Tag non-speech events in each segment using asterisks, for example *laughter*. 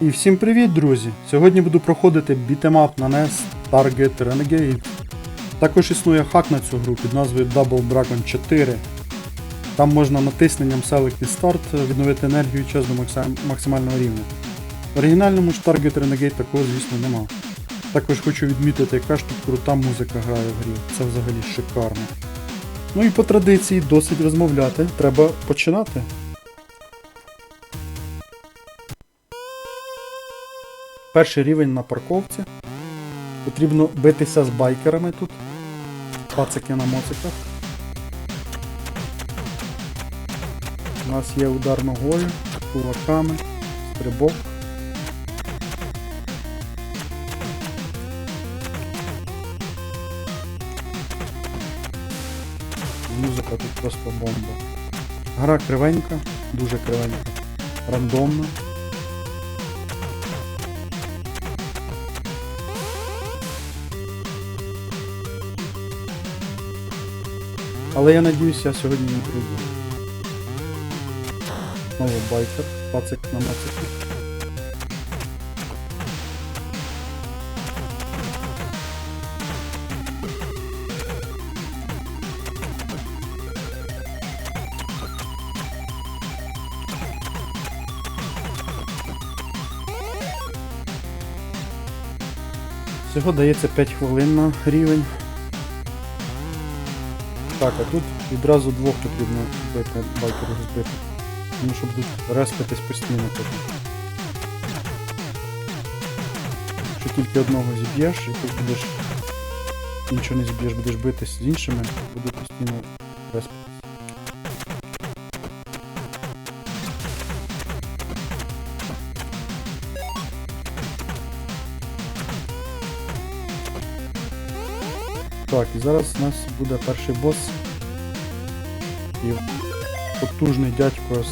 І всім привіт, друзі! Сьогодні буду проходити бітемап на NES Target Renegade. Також існує хак на цю гру під назвою Double Dragon 4. Там можна натисненням Select Start відновити енергію час до максимального рівня. В оригінальному ж Target Renegade такого, звісно, нема. Також хочу відмітити, яка ж тут крута музика грає в грі. Це взагалі шикарно. Ну і по традиції досить розмовляти. Треба починати. Перший рівень на парковці. Потрібно битися з байкерами тут. Пацики на моциках. У нас є удар ногою, кулаками, стрибок. Музика тут просто бомба. Гра кривенька, дуже кривенька, рандомна. Але я надіюсь, я сьогодні не прийду. Знову байкер, пацик на моцику. Всього дається 5 хвилин на рівень. Так, а тут відразу двох потрібно бити, байкерів збити. Тому що будуть рескатись постійно потім. Якщо тільки одного зіб'єш, і ти будеш іншого не зіб'єш, будеш битись з іншими, буде постійно респатись. Так, і зараз у нас буде перший бос. І потужний дядько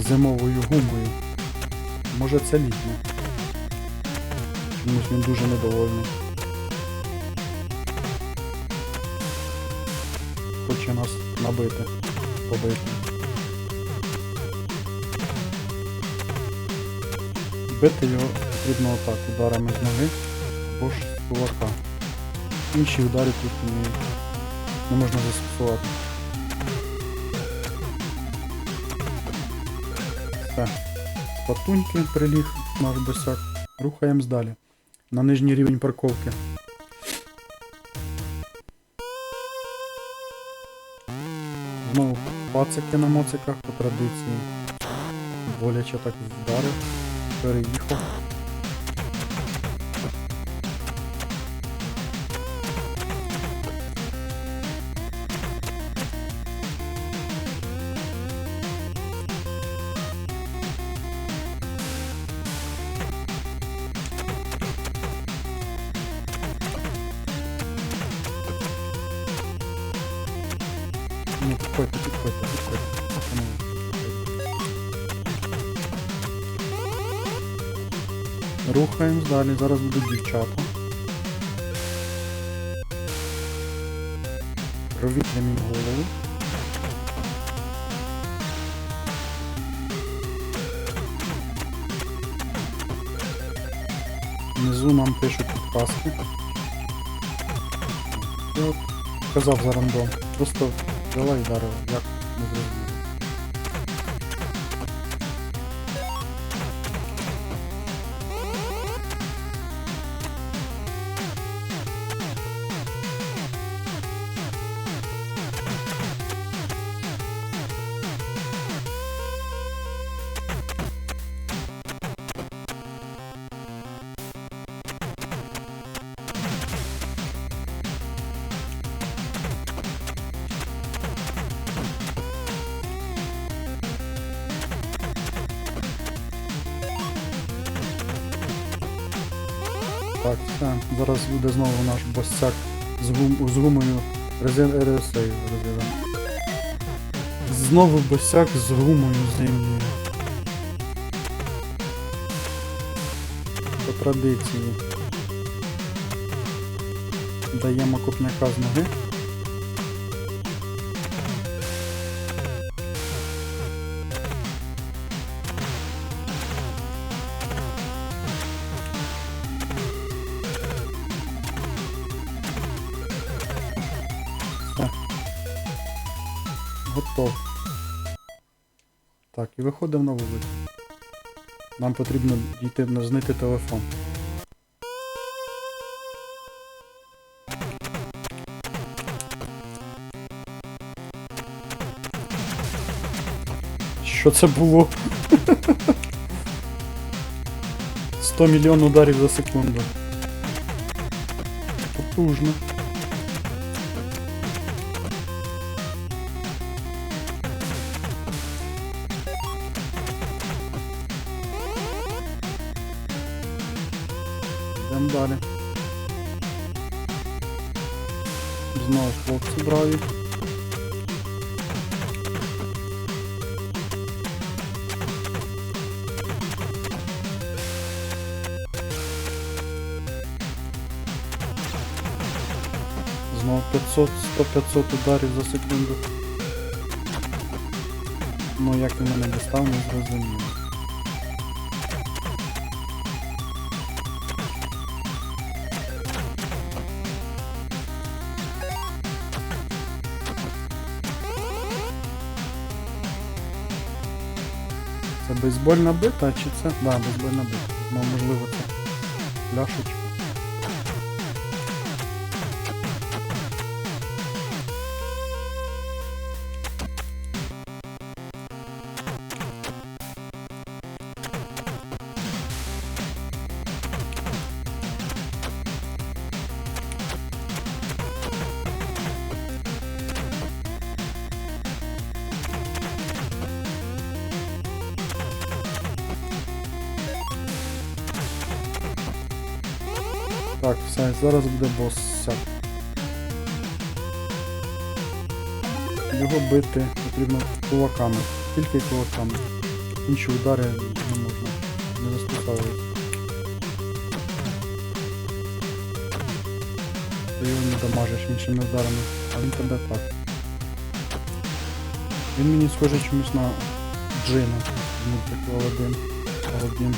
з зимовою гумою. Може це літня. Чомусь він дуже недовольний. Хоче нас набити, побити. Бити його потрібно отак, ударами з ноги або ж з кулака. Інші удари тут не, не можна застосувати. Все. Патуньки приліг наш босяк. Рухаємось далі. На нижній рівень парковки. Знову пацики на моциках по традиції. Боляче так вдарив, переїхав. Рухаємось далі, зараз будуть дівчата. Провітряємо їм голову. Внизу нам пишуть підказки. Я казав за рандом. Просто взяла і вдарила, як не зрозуміло. Так. Зараз буде знову наш босяк з, гум, з гумою резин резина. Знову босяк з гумою зимньою. По традиції. Даємо копняка з ноги. Так, і виходимо на вулицю. Нам потрібно дійти на- знайти телефон. Що це було? *laughs* 100 мільйон ударів за секунду. Потужно. Йдемо далі. Знову хлопці браві. Знову 500, 100-500 ударів за секунду. Ну як він мене дістав, не зрозуміло. Це бейсбольна бита чи це? Да, бейсбольна бита. Ну, можливо, це пляшечка. Так, все, зараз буде бос. Все. Його бити потрібно кулаками. Тільки кулаками. Інші удари не можна. Не застосовують. Ти його не дамажиш іншими ударами, а він тебе так. Він мені схожий чомусь на Джина з мультику Аладдин.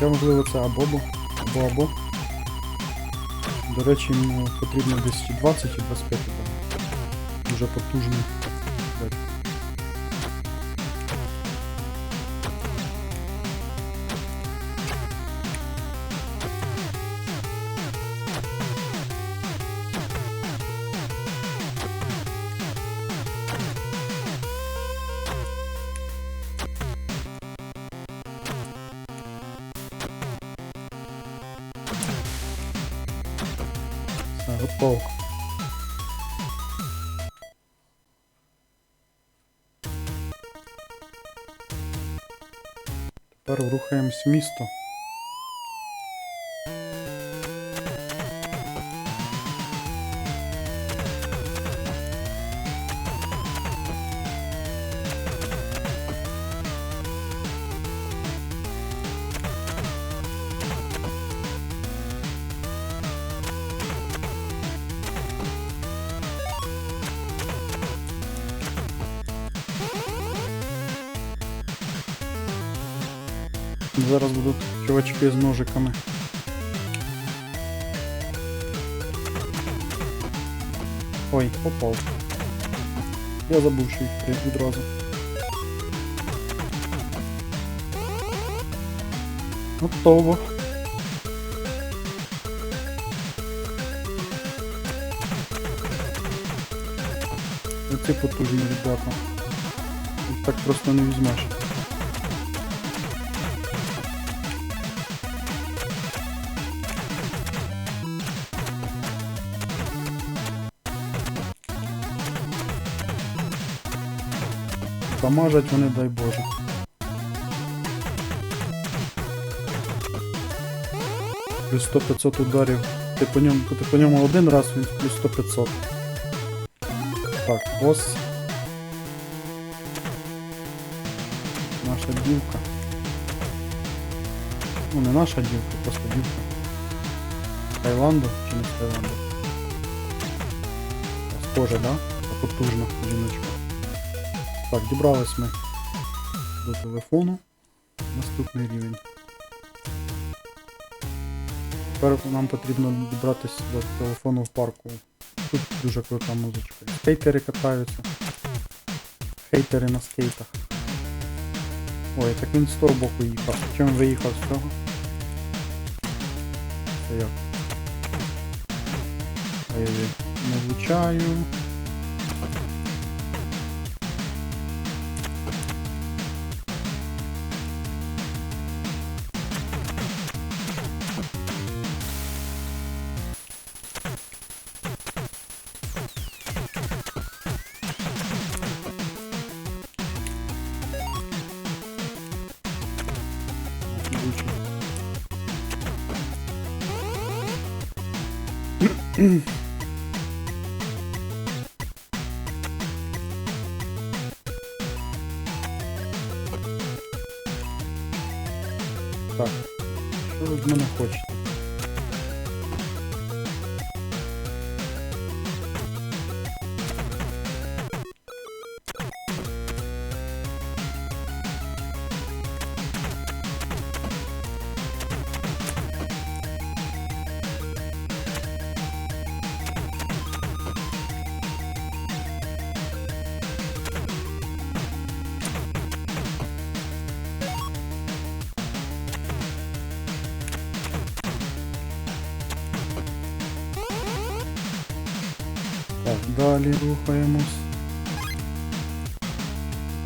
Хоча можливо це або або. До речі, потрібно десь 20 і 25 там. Дуже потужний. Готово. Тепер рухаємось в місто. Зараз будуть чувачки з ножиками. Ой, попав. Я забув, що їх відразу. Готово. Оці потужні ребята. Їх так просто не візьмеш. Дамажать вони, дай Боже. Плюс 100-500 ударів. Ти по ньому, ти по ньому один раз, він плюс 100-500. Так, бос. Наша дівка. Ну не наша дівка, просто дівка. З Таїланду чи не з Таїланду? Схоже, да? Потужна жіночка. Так, дібрались ми до телефону. Наступний рівень. Тепер нам потрібно дібратися до телефону в парку. тут дуже крута музичка. Скейтери катаються. Хейтери на скейтах. Ой, так він з того боку їхав. Чим виїхав з цього? Це як? Ой-ой-ой, не влучаю. Так, що ви мене хочете? Так, далі рухаємось.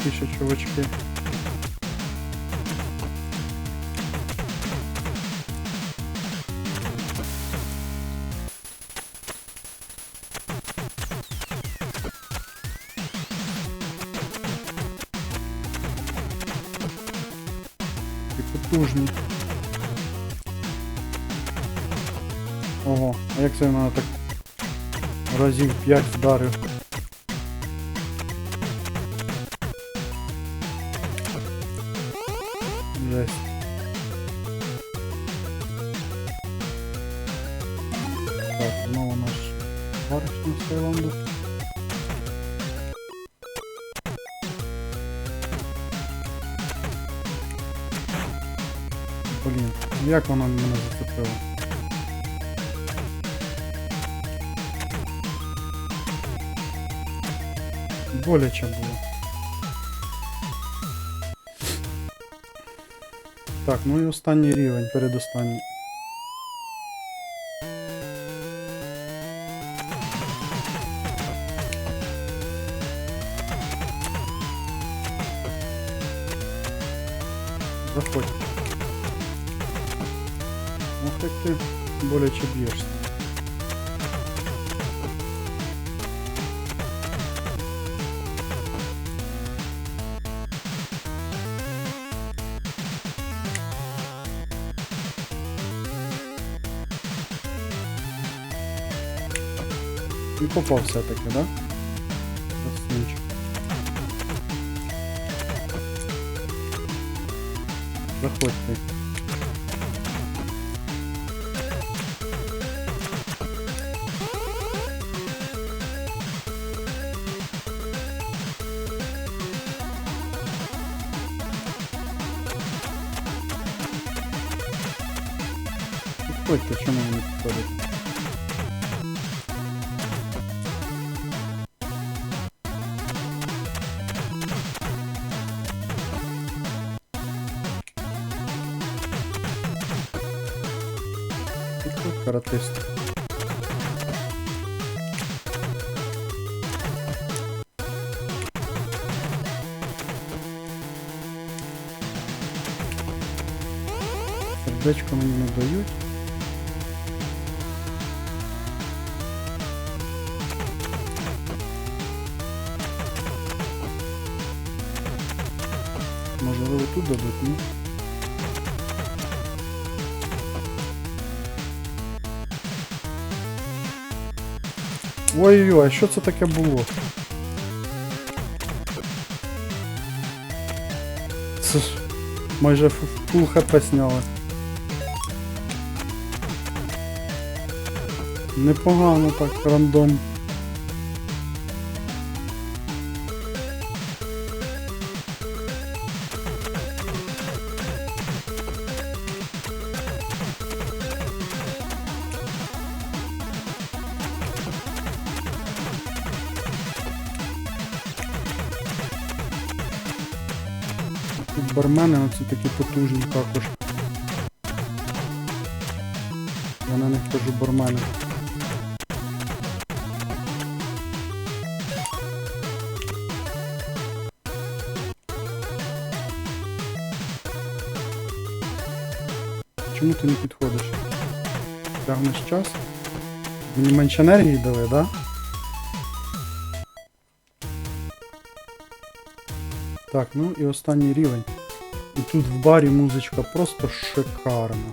Ті ще чувачки. Ого, а як це вона так разів 5 вдарив. Знову наш баришня з Таїланду. Блін, як вона мене зацепила? Боляче було. Так, ну і останній рівень, передостанній. Заходь. Ось так ти боляче б'єшся. І попав все-таки, да? Красунчик. Каратист. Сердечко мені не дають. Можливо тут дадуть, ні? Ой-ой-ой, а що це таке було? Це ж майже фу- фул хп сняли. Непогано так, рандом. Бармени оці такі потужні також. Я на них кажу бармени. Чому ти не підходиш? Тягнеш час? Мені менше енергії дали, да? Так, ну і останній рівень. І тут в барі музичка просто шикарна.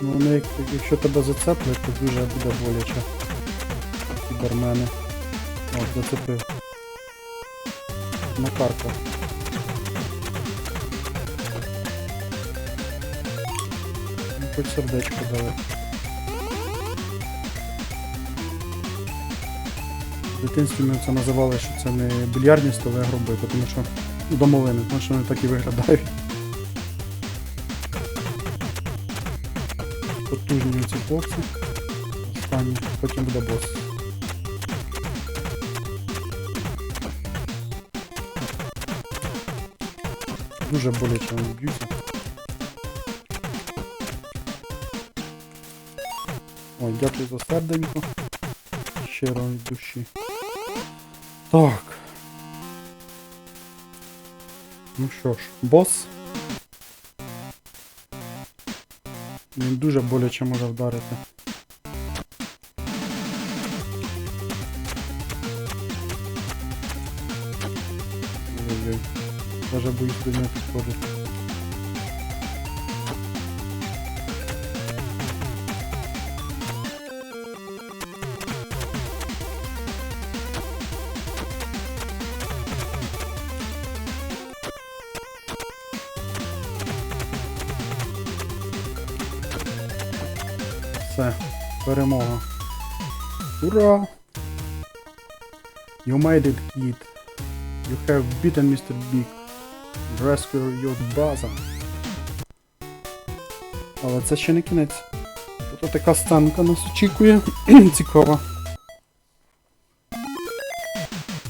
Ну, вони, якщо тебе зацеплять, то дуже буде боляче. Ці бармени. От, зацепив. Макарка. Ну, хоч сердечко дали. В дитинстві ми це називали, що це не більярдні столи, а гроби, тому що ну, домовини, тому що вони так і виглядають. Потужні ці бокси. Останні, потім буде бос. Дуже боляче вони б'ються. Ой, дякую за серденько. Щиро від душі. Так. Ну що ж, бос. Він дуже боляче може вдарити. Ой-ой. Даже боюсь до нього підходити. Перемога. Ура! You made it, kid. You have beaten Mr. Big. Rescue your brother. Але це ще не кінець. Тут така сценка нас очікує. *clears throat* Цікава.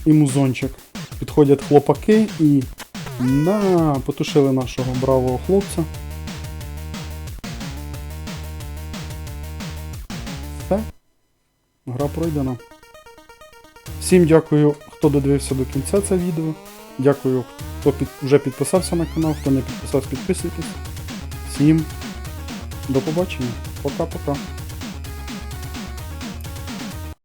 І музончик. Підходять хлопаки і на потушили нашого бравого хлопця. Гра пройдена. Всім дякую, хто додивився до кінця це відео. Дякую, хто під, вже підписався на канал, хто не підписався, підписуйтесь. Всім до побачення. Пока-пока.